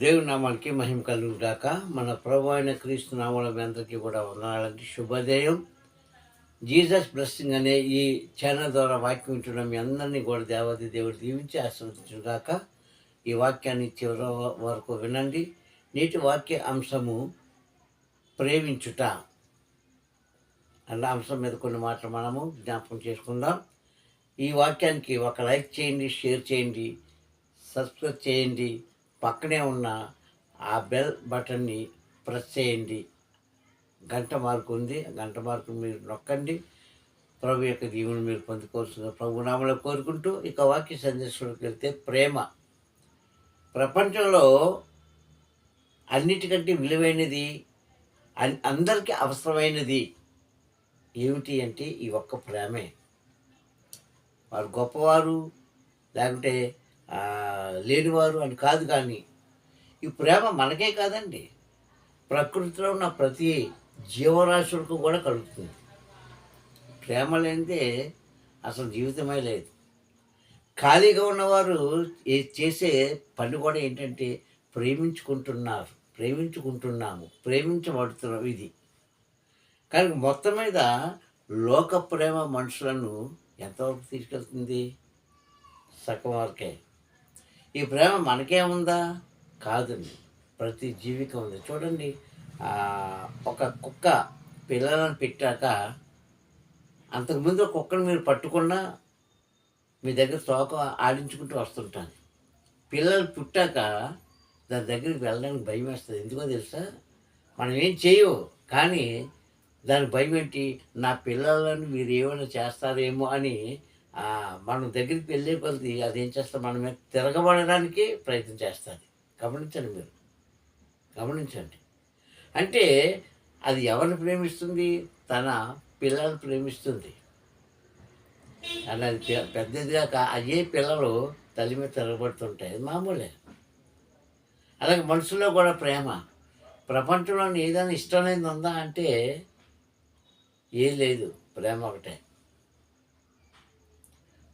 దేవుడి నామానికి మహిమ కలుగుగాక మన ప్రభు అయిన క్రీస్తు నామాల మీ అందరికీ కూడా వందనాలంటే శుభోదయం. జీసస్ బ్లెస్సింగ్ అనే ఈ ఛానల్ ద్వారా వాక్యం వింటున్న మీ అందరినీ కూడా దేవతి దేవుడు దీవించి ఆశీర్వదించుగాక ఈ వాక్యాన్ని చివరి వరకు వినండి. నేటి వాక్య అంశము ప్రేమించుట. అన్న అంశం మీద కొన్ని మాటలు మనము జ్ఞాపకం చేసుకుందాం. ఈ వాక్యానికి ఒక లైక్ చేయండి షేర్ చేయండి సబ్స్క్రైబ్ చేయండి. పక్కనే ఉన్న ఆ బెల్ బటన్ని ప్రెస్ చేయండి. గంట మార్కు ఉంది. ఆ గంట మార్కు మీరు నొక్కండి. ప్రభు యొక్క దీవుని మీరు పొందుకోవాల్సిన ప్రభు నామలో కోరుకుంటూ ఇక వాక్య సందేశంలోకి వెళ్తే ప్రేమ. ప్రపంచంలో అన్నిటికంటే విలువైనది అన్- అందరికీ అవసరమైనది ఏమిటి అంటే ఈ ఒక్క ప్రేమే. వారు గొప్పవారు లేకుంటే లేనివారు అని కాదు కానీ ఈ ప్రేమ మనకే కాదండి. ప్రకృతిలో ఉన్న ప్రతి జీవరాశులకు కూడా కలుగుతుంది. ప్రేమ లేనిదే అసలు జీవితమే లేదు. ఖాళీగా ఉన్నవారు చేసే పని కూడా ఏంటంటే ప్రేమించుకుంటున్నారు ప్రేమించుకుంటున్నాము ప్రేమించబడుతున్నాం ఇది. కానీ మొత్తం మీద లోక ప్రేమ మనుషులను ఎంతవరకు తీసుకెళ్తుంది? సగం వరకే. ఈ ప్రేమ మనకే ఉందా? కాదండి. ప్రతి జీవికి ఉంది. చూడండి ఒక కుక్క పిల్లలను పెట్టాక అంతకుముందు కుక్కను మీరు పట్టుకున్నా మీ దగ్గర తోక ఆడించుకుంటూ వస్తుంటాను పిల్లలు పుట్టాక దాని దగ్గరికి వెళ్ళడానికి భయం వేస్తుంది. ఎందుకో తెలుసా? మనం ఏం చేయవు. కానీ దాని భయం ఏంటి? నా పిల్లలను మీరు ఏమైనా చేస్తారేమో అని మనం దగ్గరికి వెళ్ళే కొద్ది అది ఏం చేస్తాం మనమే తిరగబడడానికి ప్రయత్నం చేస్తుంది. గమనించండి మీరు. గమనించండి. అంటే అది ఎవరిని ప్రేమిస్తుంది? తన పిల్లల్ని ప్రేమిస్తుంది. అలా అది పెద్దదిగాక అయ్యే పిల్లలు తల్లి మీద తిరగబడుతుంటాయి. అది మామూలే. అలాగే మనుషుల్లో కూడా ప్రేమ. ప్రపంచంలో ఏదైనా ఇష్టమైనది ఉందా అంటే ఏం లేదు. ప్రేమ ఒకటే.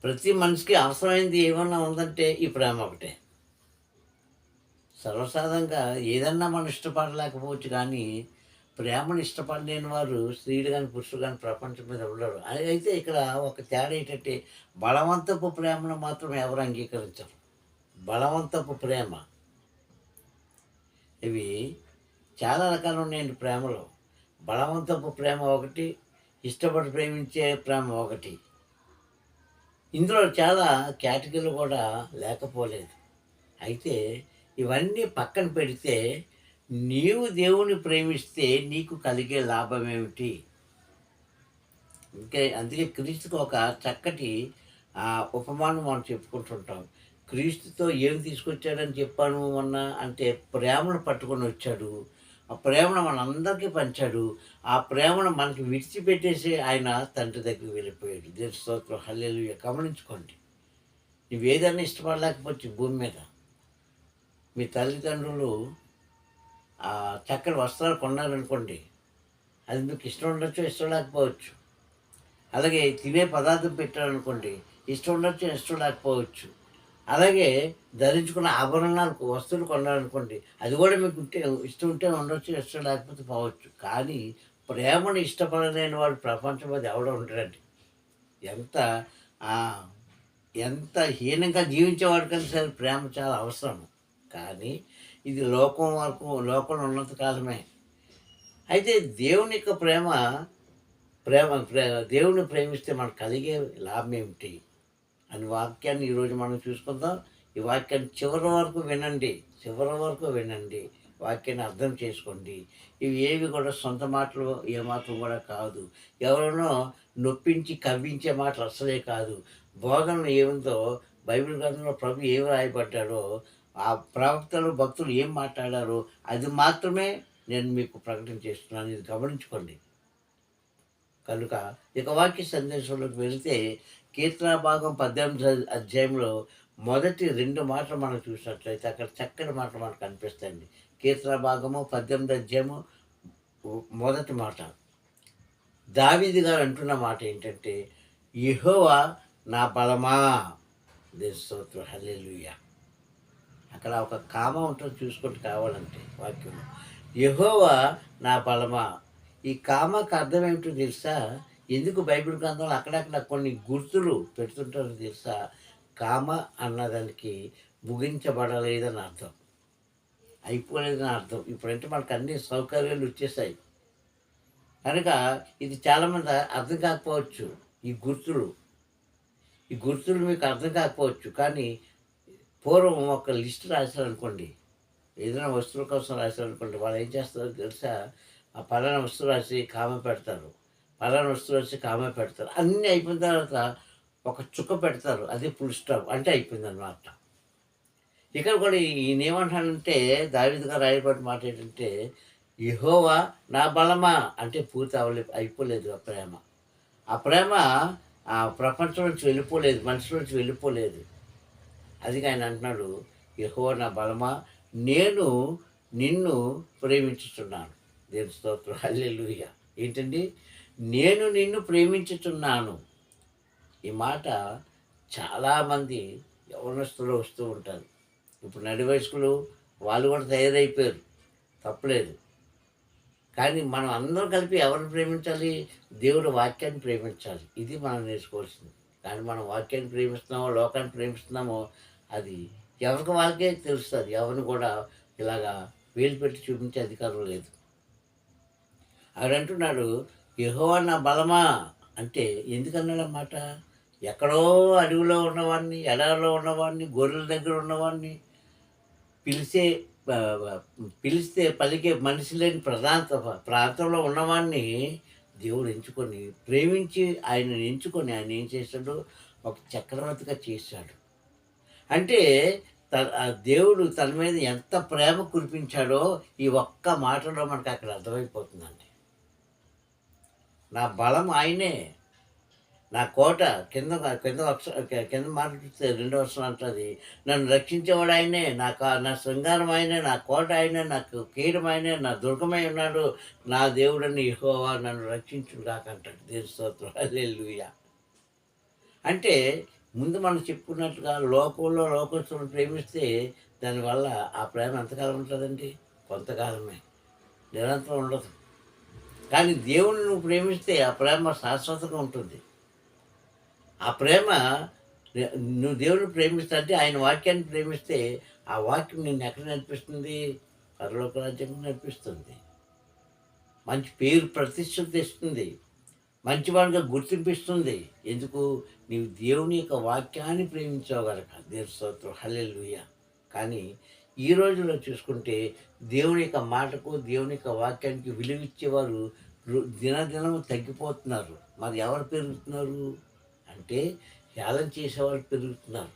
ప్రతి మనిషికి అవసరమైంది ఏమన్నా ఉందంటే ఈ ప్రేమ ఒకటే. సర్వసాధారణంగా ఏదన్నా మనం ఇష్టపడలేకపోవచ్చు కానీ ప్రేమను ఇష్టపడలేని వారు స్త్రీలు కానీ పురుషులు కానీ ప్రపంచం మీద ఉండరు. అయితే ఇక్కడ ఒక తేడా ఏంటంటే బలవంతపు ప్రేమను మాత్రం ఎవరు అంగీకరించరు. బలవంతపు ప్రేమ. ఇవి చాలా రకాలు ఉన్నాయండి ప్రేమలో. బలవంతపు ప్రేమ ఒకటి ఇష్టపడి ప్రేమించే ప్రేమ ఒకటి. ఇందులో చాలా కేటగిరీలు కూడా లేకపోలేదు. అయితే ఇవన్నీ పక్కన పెడితే నీవు దేవుని ప్రేమిస్తే నీకు కలిగే లాభం ఏమిటి ఇంకా అందుకే క్రీస్తుకు ఒక చక్కటి ఆ, ఉపమానం మనం చెప్పుకుంటుంటాం. క్రీస్తుతో ఏం తీసుకొచ్చాడని చెప్పాను మొన్న అంటే ప్రేమను పట్టుకొని వచ్చాడు. ఆ ప్రేమను మనందరికీ పంచాడు. ఆ ప్రేమను మనకి విడిచిపెట్టేసి ఆయన తండ్రి దగ్గరికి వెళ్ళిపోయాడు. దేని స్తోత్రం. హల్లెలు గమనించుకోండి. నువ్వు ఏదైనా ఇష్టపడలేకపోవచ్చు భూమి మీద. మీ తల్లిదండ్రులు ఆ వస్త్రాలు కొన్నారనుకోండి అది మీకు ఇష్టం ఉండొచ్చు ఇష్టం లేకపోవచ్చు. అలాగే తినే పదార్థం పెట్టారనుకోండి ఇష్టం ఉండొచ్చు ఇష్టం లేకపోవచ్చు. అలాగే ధరించుకున్న ఆభరణాలు వస్తువులు కొనాలనుకోండి అది కూడా మీకు ఉంటే ఇష్టం ఉంటే ఉండొచ్చు ఇష్టం లేకపోతే పోవచ్చు. కానీ ప్రేమను ఇష్టపడలేని వాడు ప్రపంచం అది ఎవడో ఉంటాడండి ఎంత ఎంత హీనంగా జీవించేవాడికైనా సరే ప్రేమ చాలా అవసరం కానీ ఇది లోకం వరకు లోకంలో ఉన్నంత కాలమే. అయితే దేవుని యొక్క ప్రేమ ప్రేమ ప్రే దేవుని ప్రేమిస్తే మనకు కలిగే లాభం ఏమిటి? అని వాక్యాన్ని ఈరోజు మనం చూసుకుందాం. ఈ వాక్యాన్ని చివరి వరకు వినండి. చివరి వరకు వినండి. వాక్యాన్ని అర్థం చేసుకోండి. ఇవి ఏవి కూడా సొంత మాటలు ఏమాత్రం కూడా కాదు. ఎవరినో నొప్పించి కవ్వించే మాటలు అస్సలే కాదు. బోధనలు ఏముందో బైబిల్ గ్రంథంలో ప్రభు ఏం రాయబడ్డాడో ఆ ప్రవక్తలు భక్తులు ఏం మాట్లాడారో అది మాత్రమే నేను మీకు ప్రకటన చేస్తున్నాను. ఇది గమనించుకోండి. కనుక ఇక వాక్య సందేశంలోకి వెళితే కీర్తన భాగం పద్దెనిమిది అధ్యాయంలో మొదటి రెండు మాటలు మనం చూసినట్లయితే అక్కడ చక్కని మాటలు మనకు కనిపిస్తాయండి. కీర్తన భాగము పద్దెనిమిది అధ్యాయము మొదటి మాట. దావిది గారు అంటున్న మాట ఏంటంటే యెహోవా నా బలమా? దేశోత్ర హలెలుయ అక్కడ ఒక కామ ఉంటుంది చూసుకుంటూ కావాలంటే వాక్యం యహోవా నా బలమా? ఈ కామకు అర్థం ఏమిటో తెలుసా? ఎందుకు బైబిల్ గ్రంథంలో అక్కడక్కడ కొన్ని గుర్తులు పెడుతుంటారు తెలుసా? కామ అన్నదానికి ముగించబడలేదని అర్థం. అయిపోలేదని అర్థం. ఇప్పుడంటే మనకు అన్ని సౌకర్యాలు వచ్చేసాయి. కనుక ఇది చాలామంది అర్థం కాకపోవచ్చు ఈ గుర్తులు. ఈ గుర్తులు మీకు అర్థం కాకపోవచ్చు కానీ పూర్వం ఒక లిస్ట్ రాశారనుకోండి. ఏదైనా వస్తువుల కోసం రాశారనుకోండి. వాళ్ళు ఏం చేస్తారో తెలుసా? ఆ పలానా వస్తువు రాసి కామ పెడతారు. పలానా వస్తువులు వచ్చి కామె పెడతారు. అన్నీ అయిపోయిన తర్వాత ఒక చుక్క పెడతారు. అది ఫుల్ స్టాప్ అంటే అయిపోయింది అనమాట ఇక్కడ కూడా ఈయన ఏమంటాడంటే గారు రాయబడి మాట ఏంటంటే యహోవా నా బలమా? అంటే పూర్తి అవ్వలే అయిపోలేదు ఆ ప్రేమ. ఆ ప్రేమ ఆ ప్రపంచం నుంచి వెళ్ళిపోలేదు మనిషి నుంచి వెళ్ళిపోలేదు. అది ఆయన అంటున్నాడు యహోవా నా బలమా? నేను నిన్ను ప్రేమించుతున్నాను దేని స్తోత్రం. హల్లెలూయ. ఏంటండి? నేను నిన్ను ప్రేమించుతున్నాను ఈ మాట చాలామంది యవనస్తులు వస్తూ ఉంటారు. ఇప్పుడు నడివయస్కులు వాళ్ళు కూడా తయారైపోయారు. తప్పలేదు. కానీ మనం అందరం కలిపి ఎవరిని ప్రేమించాలి? దేవుడు వాక్యాన్ని ప్రేమించాలి. ఇది మనం నేర్చుకోవాల్సింది. కానీ మనం వాక్యాన్ని ప్రేమిస్తున్నామో లోకాన్ని ప్రేమిస్తున్నామో అది ఎవరికి వాళ్ళకే తెలుస్తుంది. ఎవరిని కూడా ఇలాగా వేలు పెట్టి చూపించే అధికారం లేదు. ఆవిడ అంటున్నాడు నా బలమా? అంటే ఎందుకన్నాడు మాట ఎక్కడో అడవిలో ఉన్నవాడిని ఎడారిలో ఉన్నవాడిని గొర్రెల దగ్గర ఉన్నవాడిని పిలిచే పిలిస్తే పలికే మనిషి లేని ప్రాంత ప్రాంతంలో ఉన్నవాడిని దేవుడు ఎంచుకొని ప్రేమించి ఆయన ఎంచుకొని ఆయన ఏం చేశాడు? ఒక చక్రవర్తిగా చేశాడు. అంటే త దేవుడు తన మీద ఎంత ప్రేమ కురిపించాడో ఈ ఒక్క మాటలో మనకు అక్కడ అర్థమైపోతుందండి. నా బలం ఆయనే. నా కోట కింద కింద కింద మాట చూస్తే రెండో వర్షం అంటుంది. నన్ను రక్షించేవాడు ఆయనే. నా నా శృంగారం ఆయనే నా కోట ఆయనే నాకు కీరం ఆయనే నా దుర్గమై ఉన్నాడు. నా దేవుడని ఇహోవా నన్ను రక్షించుడు కాకంటాడు దేని స్తోత్రం. హల్లెలూయా. అంటే ముందు మనం చెప్పుకున్నట్టుగా లోకంలో లోకస్తులను ప్రేమిస్తే దానివల్ల ఆ ప్రేమ ఎంతకాలం ఉంటుందండి? కొంతకాలమే. నిరంతరం ఉండదు. కానీ దేవుని నువ్వు ప్రేమిస్తే ఆ ప్రేమ శాశ్వతంగా ఉంటుంది. ఆ ప్రేమ నువ్వు దేవుని ప్రేమిస్తా అంటే ఆయన వాక్యాన్ని ప్రేమిస్తే ఆ వాక్యం నేను ఎక్కడ నడిపిస్తుంది? పరలోక రాజ్యంగా నడిపిస్తుంది. మంచి పేరు ప్రతిష్ట తెస్తుంది మంచివాడిగా గుర్తింపిస్తుంది. ఎందుకు? నీవు దేవుని యొక్క వాక్యాన్ని ప్రేమించగలక దేవు స్తోత్రం. హల్లెలూయ. కానీ ఈ రోజుల్లో చూసుకుంటే దేవుని యొక్క మాటకు దేవుని యొక్క వాక్యానికి విలువిచ్చేవారు దినదినం తగ్గిపోతున్నారు. మరి ఎవరు పెరుగుతున్నారు? అంటే హేళన చేసేవాళ్ళు పెరుగుతున్నారు.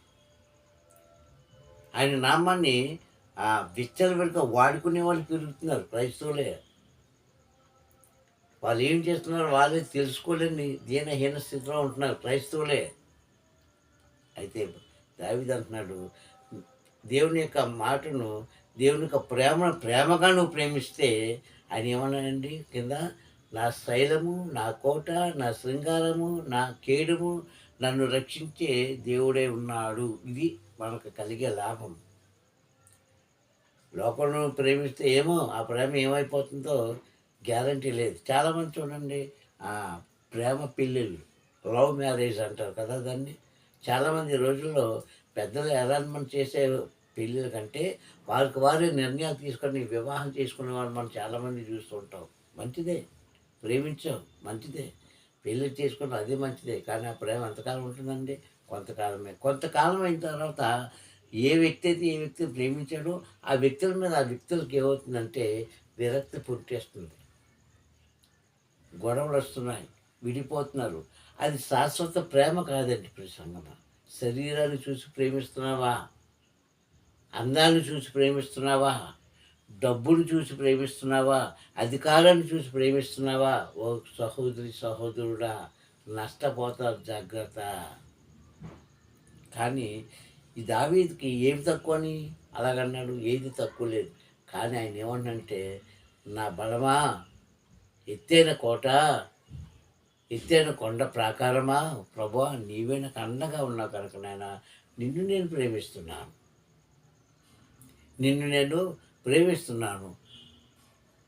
ఆయన నామాన్ని ఆ విచ్చల వెనుక వాడుకునే వాళ్ళు పెరుగుతున్నారు క్రైస్తవులే. వాళ్ళు ఏం చేస్తున్నారు? వాళ్ళే తెలుసుకోలేని దీనహీన స్థితిలో ఉంటున్నారు క్రైస్తవులే. అయితే దావిది అంటున్నాడు దేవుని యొక్క మాటను దేవుని యొక్క ప్రేమ ప్రేమగా నువ్వు ప్రేమిస్తే ఆయన ఏమన్నానండి కింద నా శైలము నా కోట నా శృంగారము నా కేడుము నన్ను రక్షించే దేవుడే ఉన్నాడు. ఇది మనకు కలిగే లాభం. లోకంలో ప్రేమిస్తే ఏమో ఆ ప్రేమ ఏమైపోతుందో గ్యారంటీ లేదు. చాలామంది చూడండి ప్రేమ పిల్లలు లవ్ మ్యారేజ్ అంటారు కదా దాన్ని. చాలామంది రోజుల్లో పెద్దలు అరేంజ్మెంట్ చేసే పెళ్ళిల కంటే వారికి వారే నిర్ణయాలు తీసుకొని వివాహం చేసుకునే వాళ్ళు మనం చాలామంది చూస్తూ ఉంటాం మంచిదే. ప్రేమించాం. మంచిదే. పెళ్ళి చేసుకున్నాం అదే మంచిదే. కానీ ఆ ప్రేమ ఎంతకాలం ఉంటుందండి? కొంతకాలమే. కొంతకాలం అయిన తర్వాత ఏ వ్యక్తి అయితే ఏ వ్యక్తిని ప్రేమించాడో ఆ వ్యక్తుల మీద ఆ వ్యక్తులకి ఏమవుతుందంటే విరక్తి పుట్టేస్తుంది. గొడవలు వస్తున్నాయి. విడిపోతున్నారు. అది శాశ్వత ప్రేమ కాదండి ప్రసంగమ. శరీరాన్ని చూసి ప్రేమిస్తున్నావా? అందాన్ని చూసి ప్రేమిస్తున్నావా? డబ్బును చూసి ప్రేమిస్తున్నావా? అధికారాన్ని చూసి ప్రేమిస్తున్నావా? ఓ సహోదరి సహోదరుడా నష్టపోతారు జాగ్రత్త. కానీ ఈ దావీదికి ఏమి తక్కువ అని? అలాగన్నాడు ఏది తక్కువ లేదు. కానీ ఆయన ఏమన్నంటే నా బలమా? ఎత్తైన కోట ఎత్తైన కొండ ప్రాకారమా? ప్రభా నీవే నాకు అండగా ఉన్నావు కనుక నాయన నిన్ను నేను ప్రేమిస్తున్నాను. నిన్ను నేను ప్రేమిస్తున్నాను.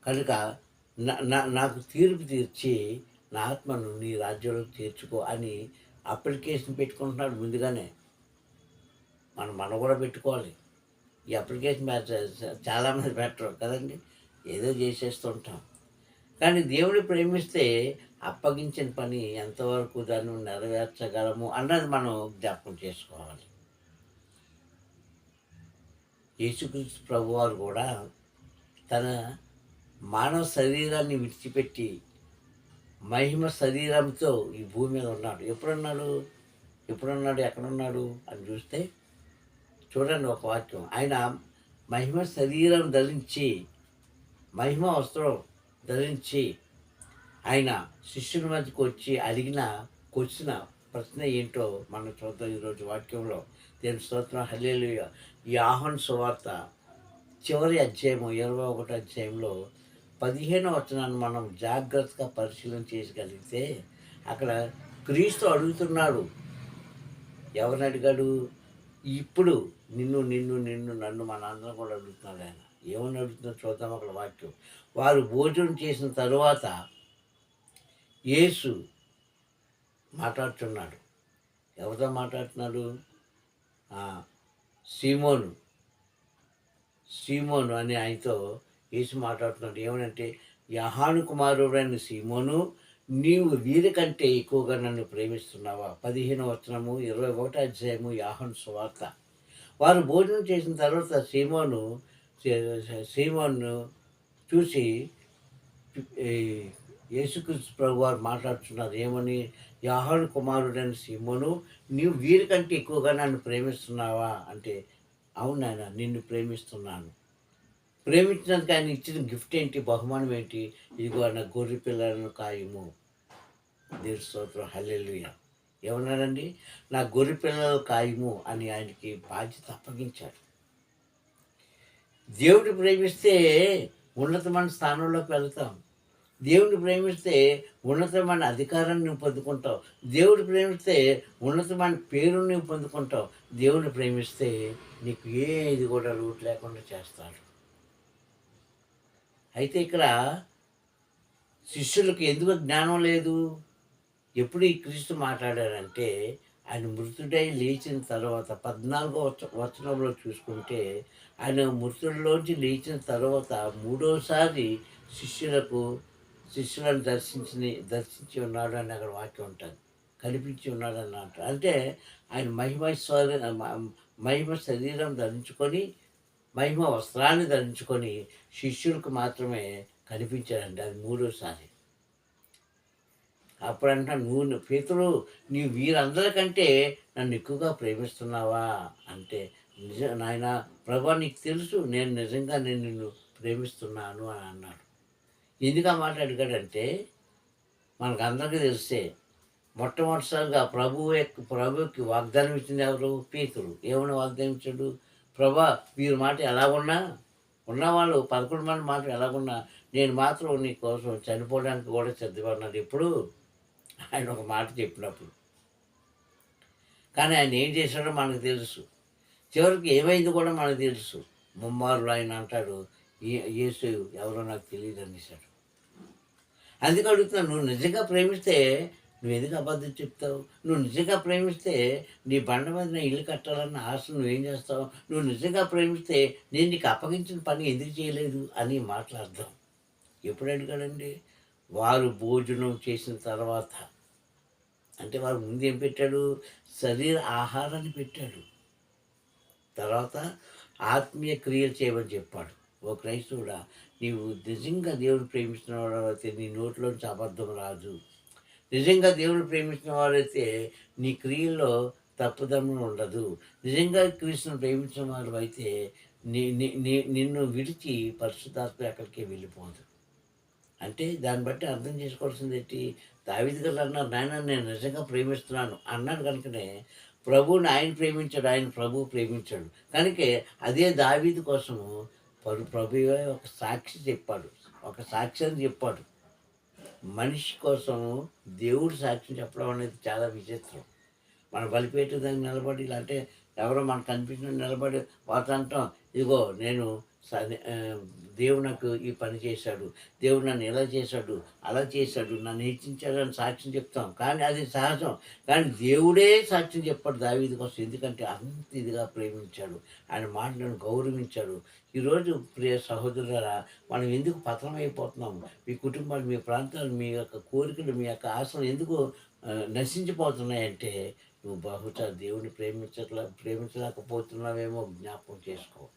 కనుక నా నా- నాకు తీర్పు తీర్చి నా ఆత్మను నీ రాజ్యంలో తీర్చుకో అని అప్లికేషన్ పెట్టుకుంటున్నాడు ముందుగానే. మనం మనం కూడా పెట్టుకోవాలి. ఈ అప్లికేషన్ మ్యాచ్ చాలామంది పెట్టరు కదండి. ఏదో చేసేస్తుంటాం. కానీ దేవుని ప్రేమిస్తే అప్పగించిన పని ఎంతవరకు దాన్ని నెరవేర్చగలము అన్నది మనం జ్ఞాపకం చేసుకోవాలి. యేసుక్రీస్తు ప్రభువారు కూడా తన మానవ శరీరాన్ని విడిచిపెట్టి మహిమ శరీరంతో ఈ భూమి మీద ఉన్నాడు. ఎప్పుడున్నాడు? ఎప్పుడున్నాడు? ఎక్కడున్నాడు? అని చూస్తే చూడండి ఒక వాక్యం. ఆయన మహిమ శరీరం ధరించి మహిమ వస్త్రం ధరించి ఆయన శిష్యుల మధ్యకు వచ్చి అడిగిన క్వశ్చన ప్రశ్న ఏంటో మనం చూద్దాం ఈరోజు వాక్యంలో. దేని స్తోత్రం. హల్లేలు ఈ ఆహ్వాన్ సువార్త చివరి అధ్యాయము ఇరవై ఒకటో అధ్యాయంలో పదిహేను వచనాన్ని మనం జాగ్రత్తగా పరిశీలన చేయగలిగితే అక్కడ క్రీస్తు అడుగుతున్నాడు. ఎవరిని అడిగాడు? ఇప్పుడు నిన్ను నిన్ను నిన్ను నన్ను మన అందరం కూడా అడుగుతున్నాడు ఆయన. ఏమని అడుగుతున్నాడు చూద్దాం అక్కడ వాక్యం. వారు భోజనం చేసిన తరువాత యేసు మాట్లాడుతున్నాడు ఎవరితో మాట్లాడుతున్నాడు? సీమోను. సీమోను అని ఆయనతో యేసు మాట్లాడుతున్నాడు. ఏమనంటే యహాను కుమారుడైన సీమోను నీవు వీరికంటే ఎక్కువగా నన్ను ప్రేమిస్తున్నావా? పదిహేను వచనము ఇరవై ఒకటో అధ్యాయము యాహన్ సువార్త. వారు భోజనం చేసిన తర్వాత సీమోను సీ- చూసి యేసుకృష్ణ ప్రభు వారు మాట్లాడుతున్నారు ఏమని? యాహాను కుమారుడైన సీమోను నీవు వీరికంటే ఎక్కువగా నన్ను ప్రేమిస్తున్నావా? అంటే అవును నిన్ను ప్రేమిస్తున్నాను. ప్రేమించినందుకు ఆయన ఇచ్చిన గిఫ్ట్ ఏంటి? బహుమానం ఏంటి? ఇదిగో నా గొర్రె పిల్లలను కాయము. దేవుడి స్తోత్రం. హల్లెలూయా. ఏమన్నాడండి? నా గొర్రె పిల్లలు కాయము అని ఆయనకి బాధ్యత అప్పగించాడు. దేవుడు ప్రేమిస్తే ఉన్నతమైన స్థానంలోకి వెళ్తాం. దేవుడిని ప్రేమిస్తే ఉన్నతమైన అధికారాన్ని నువ్వు పొందుకుంటావు. దేవుడు ప్రేమిస్తే ఉన్నతమైన పేరుని నువ్వు పొందుకుంటావు. దేవుడిని ప్రేమిస్తే నీకు ఏది కూడా రూట్ లేకుండా చేస్తాడు. అయితే ఇక్కడ శిష్యులకు ఎందుకు జ్ఞానం లేదు? ఎప్పుడు ఈ క్రీస్తు మాట్లాడారంటే ఆయన మృతుడై లేచిన తర్వాత పద్నాలుగో వచ్చ వచనంలో చూసుకుంటే ఆయన మృతుల్లోంచి లేచిన తర్వాత మూడోసారి శిష్యులకు శిష్యులను దర్శించి దర్శించి ఉన్నాడు అని అక్కడ వాక్యం ఉంటుంది. కనిపించి ఉన్నాడు అని అంటారు అంటే ఆయన మహిమ స్వర మహిమ శరీరం ధరించుకొని మహిమ వస్త్రాన్ని ధరించుకొని శిష్యులకు మాత్రమే కనిపించాడండి అది మూడోసారి. అప్పుడంట నువ్వు పేతులు నీవు వీరందరికంటే నన్ను ఎక్కువగా ప్రేమిస్తున్నావా? అంటే నిజ నాయన ప్రభా నీకు తెలుసు నేను నిజంగా నేను నిన్ను ప్రేమిస్తున్నాను అని అన్నాడు. ఎందుకు ఆ మాట అడిగాడంటే మనకు అందరికీ తెలిస్తే మొట్టమొదటిసారిగా ప్రభువు యొక్క ప్రభువుకి వాగ్దానం ఇచ్చింది ఎవరు? పీతుడు ఏమైనా వాగ్దానం ఇచ్చాడు? ప్రభా వీరి మాట ఎలా ఉన్నా ఉన్నవాళ్ళు పదకొండు మంది మాట ఎలాగున్నా నేను మాత్రం నీ కోసం చనిపోవడానికి కూడా సిద్ధపడినాడు ఇప్పుడు ఆయన ఒక మాట చెప్పినప్పుడు. కానీ ఆయన ఏం చేశాడో మనకు తెలుసు. చివరికి ఏమైంది కూడా మనకు తెలుసు. ముమ్మారులు ఆయన అంటాడు "ఏ- యేసు ఎవరో నాకు తెలియదు అనేసాడు. అందుకే అడుగుతున్నాను నువ్వు నిజంగా ప్రేమిస్తే నువ్వు ఎందుకు అబద్ధం చెప్తావు? నువ్వు నిజంగా ప్రేమిస్తే నీ బండ మీద నా ఇల్లు కట్టాలన్న ఆశ నువ్వేం చేస్తావు? నువ్వు నిజంగా ప్రేమిస్తే నేను నీకు అప్పగించిన పని ఎందుకు చేయలేదు? అని మాట్లాడదాం ఎప్పుడు అడిగాడండి? వారు భోజనం చేసిన తర్వాత. అంటే వారు ముందు ఏం పెట్టాడు? శరీర ఆహారాన్ని పెట్టాడు. తర్వాత ఆత్మీయ క్రియలు చేయమని చెప్పాడు. ఓ క్రైస్తవుడా నీవు నిజంగా దేవుడు ప్రేమిస్తున్న వాడైతే నీ నోట్లోంచి అబద్ధం రాదు. నిజంగా దేవుడు ప్రేమించిన వారైతే నీ క్రియల్లో తప్పుదమ్ము ఉండదు. నిజంగా క్రీస్తును ప్రేమించిన వారు అయితే నీ నిన్ను విడిచి పరిశుద్ధాత్మ ఎక్కడికి వెళ్ళిపోదు. అంటే దాన్ని బట్టి అర్థం చేసుకోవాల్సింది ఏంటి దావిది గారు అన్నారు నాయన నేను నిజంగా ప్రేమిస్తున్నాను అన్నాడు కనుకనే ప్రభువుని ఆయన ప్రేమించాడు ఆయన ప్రభు ప్రేమించాడు. కనుక అదే దావీది కోసము పరు ప్రభువే ఒక సాక్షి చెప్పాడు ఒక సాక్ష్యం చెప్పాడు. మనిషి కోసం దేవుడు సాక్ష్యం చెప్పడం అనేది చాలా విచిత్రం. మన బలిపేట దానికి నిలబడి ఇలా అంటే ఎవరో మనకు కనిపించిన నిలబడి వాళ్ళతో అంటాం ఇదిగో నేను స- దేవుడు నాకు ఈ పని చేశాడు దేవుడు నన్ను ఇలా చేశాడు అలా చేశాడు నన్ను హెచ్చించాడని సాక్ష్యం చెప్తాం. కానీ అది సహజం. కానీ దేవుడే సాక్ష్యం చెప్పాడు దావీది కోసం. ఎందుకంటే అంత ఇదిగా ప్రేమించాడు. ఆయన మాటలను గౌరవించాడు. ఈరోజు ప్రియ సహోదరులారా మనం ఎందుకు పతనమైపోతున్నాం? మీ కుటుంబాలు మీ ప్రాంతాలు మీ యొక్క కోరికలు మీ యొక్క ఆశలు ఎందుకు నశించిపోతున్నాయంటే నువ్వు బహుశా దేవుని ప్రేమించట్లా ప్రేమించలేకపోతున్నావేమో జ్ఞాపకం చేసుకో.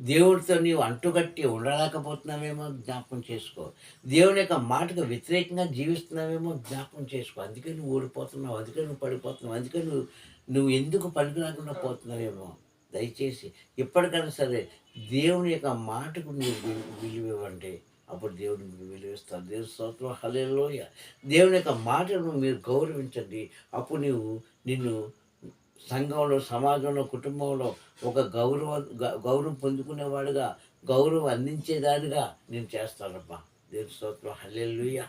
దేవుడితో నీవు అంటుకట్టి ఉండలేకపోతున్నావేమో జ్ఞాపకం చేసుకో. దేవుని యొక్క మాటకు వ్యతిరేకంగా జీవిస్తున్నావేమో జ్ఞాపకం చేసుకో. అందుకే నువ్వు ఓడిపోతున్నావు అందుకే నువ్వు పడిపోతున్నావు అందుకే నువ్వు నువ్వు ఎందుకు పనికిరాకుండా పోతున్నావేమో దయచేసి. ఎప్పటికైనా సరే దేవుని యొక్క మాటకు నువ్వు విలు- విలువ ఇవ్వండి. అప్పుడు దేవుడు మీరు విలువిస్తారు దేవుని స్తోత్రం. హలేలోయ దేవుని యొక్క మాటను మీరు గౌరవించండి. అప్పుడు నీవు నిన్ను సంఘంలో సమాజంలో కుటుంబంలో ఒక గౌరవ గౌరవం పొందుకునేవాడుగా గౌరవం అందించేదానిగా నేను చేస్తానమ్మా దేవుని స్తోత్రం. హల్లెల్లుయ్య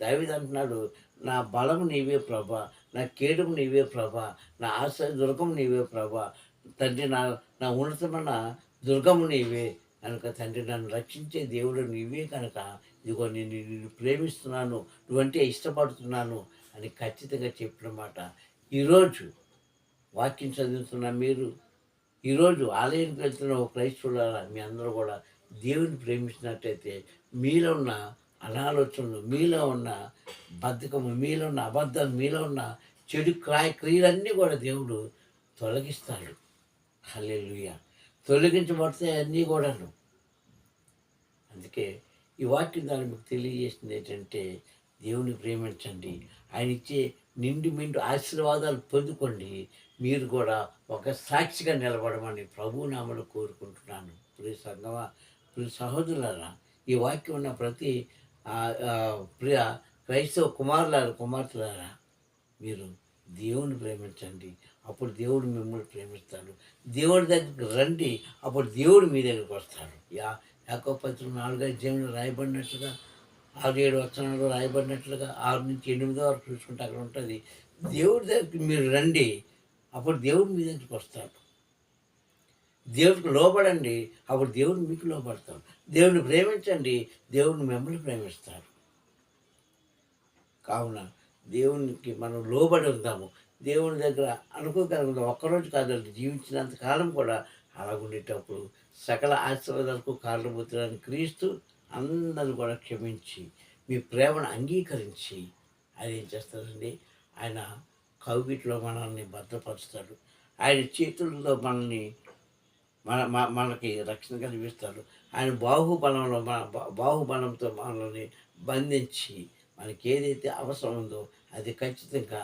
దావిది అంటున్నాడు నా బలము నీవే ప్రభ. నా కేడుము నీవే ప్రభ. నా ఆశ దుర్గం నీవే ప్రభ. తండ్రి నా నా ఉన్నతమైన దుర్గము నీవే. కనుక తండ్రి నన్ను రక్షించే దేవుడు నీవే కనుక. ఇదిగో నేను నిన్ను ప్రేమిస్తున్నాను. నువ్వంటే ఇష్టపడుతున్నాను అని ఖచ్చితంగా చెప్పిన మాట. ఈరోజు వాక్యం చదువుతున్న మీరు ఈరోజు ఆలయానికి వెళ్తున్న ఒక క్రైస్తవులారా మీ అందరూ కూడా దేవుని ప్రేమించినట్టయితే మీలో ఉన్న అనాలోచనలు మీలో ఉన్న బద్ధకము మీలో ఉన్న అబద్ధాలు మీలో ఉన్న చెడు క్రాయ క్రియలన్నీ కూడా దేవుడు తొలగిస్తాడు. హల్లెలుయ. తొలగించబడితే అన్నీ కూడాను. అందుకే ఈ వాక్యం దాన్ని మీకు తెలియజేసింది ఏంటంటే దేవుని ప్రేమించండి. ఆయన ఇచ్చే నిండు మిండు ఆశీర్వాదాలు పొందుకోండి. మీరు కూడా ఒక సాక్షిగా నిలబడమని ప్రభునామలు కోరుకుంటున్నాను. ప్రియ సంగమ ప్రియ సహోదరులారా ఈ వాక్యం ఉన్న ప్రతి ప్రియ క్రైస్తవ కుమారులారా కుమార్తెలారా మీరు దేవుని ప్రేమించండి. అప్పుడు దేవుడు మిమ్మల్ని ప్రేమిస్తాడు. దేవుడి దగ్గరికి రండి. అప్పుడు దేవుడు మీ దగ్గరికి వస్తాడు. యా యాకో పత్రం నాలుగైదు జీవనం రాయబడినట్లుగా ఆరు ఏడు వచనాలు రాయబడినట్లుగా ఆరు నుంచి ఎనిమిదో వరకు చూసుకుంటే అక్కడ ఉంటుంది. దేవుడి దగ్గరికి మీరు రండి. అప్పుడు దేవుడు మీ దగ్గరికి వస్తాడు. దేవుడికి లోబడండి అప్పుడు దేవుడు మీకు లోబడతాడు. దేవుడిని ప్రేమించండి దేవుడిని మిమ్మల్ని ప్రేమిస్తారు కావున దేవునికి మనం లోబడి ఉందాము దేవుని దగ్గర అనుకోగలుగుతాం ఒక్కరోజు కాదండి జీవించినంత కాలం కూడా అలా ఉండేటప్పుడు సకల ఆశీర్వాదాలకు కారణభూతులని క్రీస్తు అందరిని కూడా క్షమించి మీ ప్రేమను అంగీకరించి ఆయన ఏం చేస్తారండి ఆయన కౌగిట్లో మనల్ని భద్రపరుస్తాడు ఆయన చేతుల్లో మనల్ని మన మనకి రక్షణ కలిగిస్తాడు ఆయన బాహుబలంలో మన బాహుబలంతో మనల్ని బంధించి మనకి ఏదైతే అవసరం ఉందో అది ఖచ్చితంగా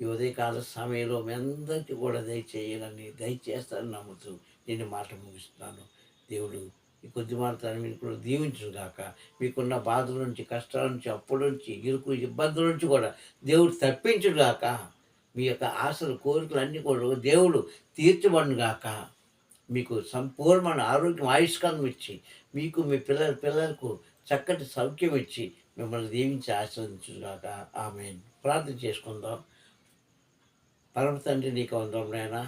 ఈ ఉదయకాల సమయంలో మీ అందరికీ కూడా దయచేయాలని దయచేస్తానని నమ్ముతూ నేను మాట ముగిస్తున్నాను. దేవుడు ఈ కొద్ది మాత్రాన్ని మీరు కూడా దీవించును కాక మీకున్న బాధల నుంచి కష్టాల నుంచి అప్పుల నుంచి ఇరుకు ఇబ్బందుల నుంచి కూడా దేవుడు తప్పించుడు కాక మీ యొక్క ఆశలు కోరికలు అన్నీ కూడా దేవుడు తీర్చబడుగాక మీకు సంపూర్ణమైన ఆరోగ్యం ఆయుష్కాలం ఇచ్చి మీకు మీ పిల్లల పిల్లలకు చక్కటి సౌఖ్యం ఇచ్చి మిమ్మల్ని దీవించి ఆశీర్వదించుగాక. ఆమె ప్రార్థన చేసుకుందాం. పరమ తండ్రి నీకు ఉందాం నేనా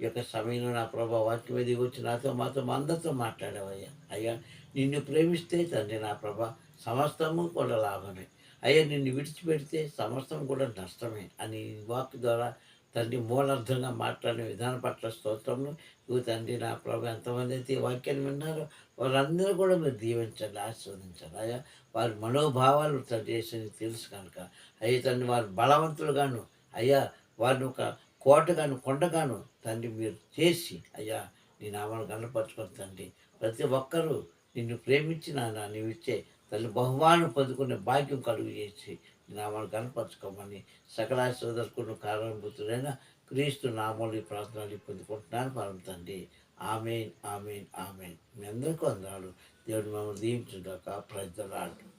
ఈ యొక్క సమయంలో నా ప్రభా వాక్యం మీద వచ్చి నాతో మాతో మా అందరితో మాట్లాడావయ్యా. అయ్యా నిన్ను ప్రేమిస్తే తండ్రి నా ప్రభా సమస్తము కూడా లాభమే. అయ్యా నిన్ను విడిచిపెడితే సమస్తం కూడా నష్టమే అని వాక్ ద్వారా తండ్రి మూలార్థంగా మాట్లాడిన విధాన పట్ల స్తోత్రంలో ఇవి తండ్రి నా ప్రభు ఎంతమంది అయితే ఈ వాక్యాన్ని విన్నారో వాళ్ళందరూ కూడా మీరు దీవించండి ఆశీర్వదించండి. అయ్యా వారి మనోభావాలు తండ్రి చేసి తెలుసు కనుక. అయ్యా తండ్రి వారు బలవంతులుగాను అయ్యా వారిని ఒక కోటగాను కొండగాను తండ్రి మీరు చేసి అయ్యా నీ నామాన్ని కనపరచుకొని తండ్రి ప్రతి ఒక్కరూ నిన్ను ప్రేమించి నీవిచ్చే ఇచ్చే తల్లి బహుమానం పొందుకునే భాగ్యం కలుగు చేసి నామాలు కనపరచుకోమని సకలాశ్వదర్కున్న కారణభూతుడైన క్రీస్తు నామాలు ప్రార్థనలు పొందుకుంటున్నాను. పరం తండ్రి ఆమెన్ ఆమెన్ ఆమెన్. మీ అందరికీ అందరాలు దేవుడు మమ్మల్ని దీవించుగాక. ప్రజలాడు